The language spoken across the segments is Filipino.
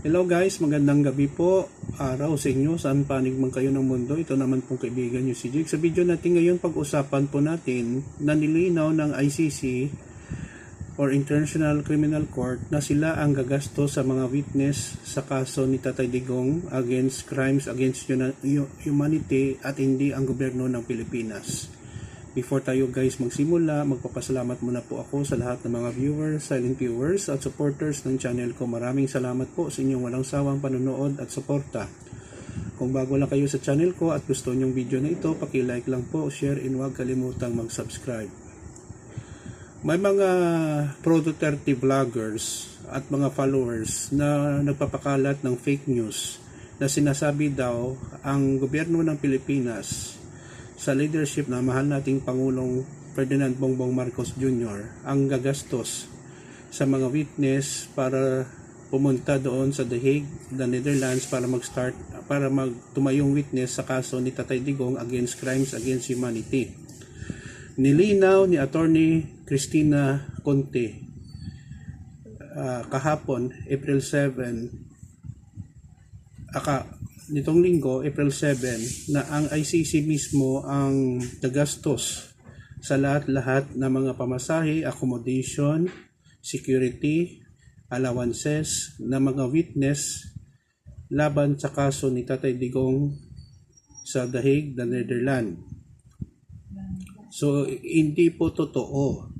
Hello guys, magandang gabi po. Araw sa inyo, saan panig man kayo ng mundo. Ito naman pong kaibigan nyo si Jake. Sa video natin ngayon, pag-usapan po natin na nilinaw ng ICC or International Criminal Court na sila ang gagasto sa mga witness sa kaso ni Tatay Digong against crimes against humanity at hindi ang gobyerno ng Pilipinas. Before tayo guys magsimula, magpapasalamat muna po ako sa lahat ng mga viewers, silent viewers at supporters ng channel ko. Maraming salamat po sa inyong walang sawang panonood at suporta. Kung bago lang kayo sa channel ko at gusto nyong video na ito, paki-like lang po, share and huwag kalimutang mag-subscribe. May mga pro-Duterte vloggers at mga followers na nagpapakalat ng fake news na sinasabi daw ang gobyerno ng Pilipinas sa leadership na mahal nating Pangulong Ferdinand Bongbong Marcos Jr. ang gagastos sa mga witness para pumunta doon sa The Hague, the Netherlands para mag-start para magtumayong witness sa kaso ni Tatay Digong against crimes against humanity. Nilinaw ni Attorney Christina Conte ah, kahapon, April 7, aka nitong linggo, April 7, na ang ICC mismo ang nagastos sa lahat-lahat ng mga pamasahe, accommodation, security, allowances na mga witness laban sa kaso ni Tatay Digong sa Hague, the Netherlands. So, hindi po totoo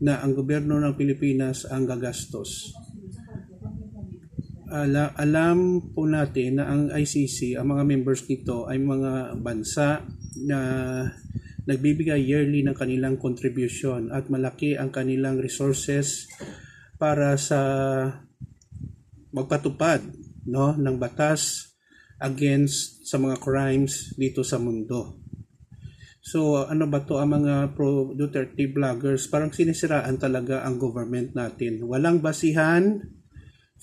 na ang gobyerno ng Pilipinas ang gagastos ala, alam po natin na ang ICC, ang mga members nito ay mga bansa na nagbibigay yearly ng kanilang contribution at malaki ang kanilang resources para sa magpatupad no ng batas against sa mga crimes dito sa mundo. So ano ba to ang mga pro Duterte vloggers parang sinisiraan talaga ang government natin. Walang basihan,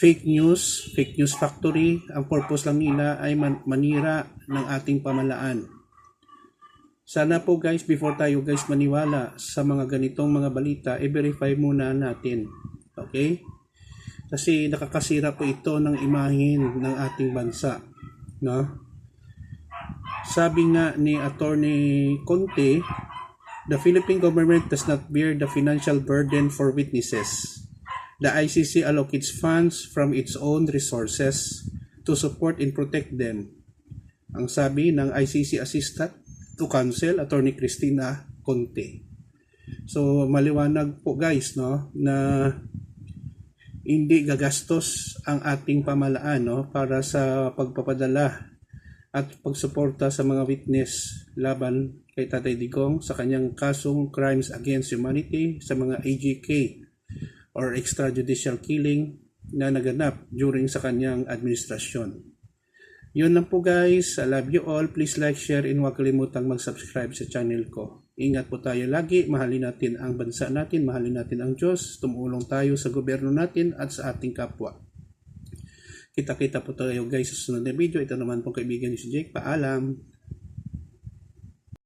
fake news, fake news factory, ang purpose lang nila ay man- manira ng ating pamalaan. Sana po guys, before tayo guys maniwala sa mga ganitong mga balita, i-verify muna natin. Okay? Kasi nakakasira po ito ng imahin ng ating bansa. No? Sabi nga ni Attorney Conte, the Philippine government does not bear the financial burden for witnesses. The ICC allocates funds from its own resources to support and protect them. Ang sabi ng ICC Assistant to Counsel, Attorney Christina Conte. So maliwanag po guys no na hindi gagastos ang ating pamalaan no para sa pagpapadala at pagsuporta sa mga witness laban kay Tatay Digong sa kanyang kasong crimes against humanity sa mga AGK or extrajudicial killing na naganap during sa kanyang administrasyon. Yun lang po guys. I love you all. Please like, share, and huwag kalimutang mag-subscribe sa channel ko. Ingat po tayo lagi. Mahalin natin ang bansa natin. Mahalin natin ang Diyos. Tumulong tayo sa gobyerno natin at sa ating kapwa. Kita-kita po tayo guys sa susunod na video. Ito naman po kaibigan ni si Jake. Paalam.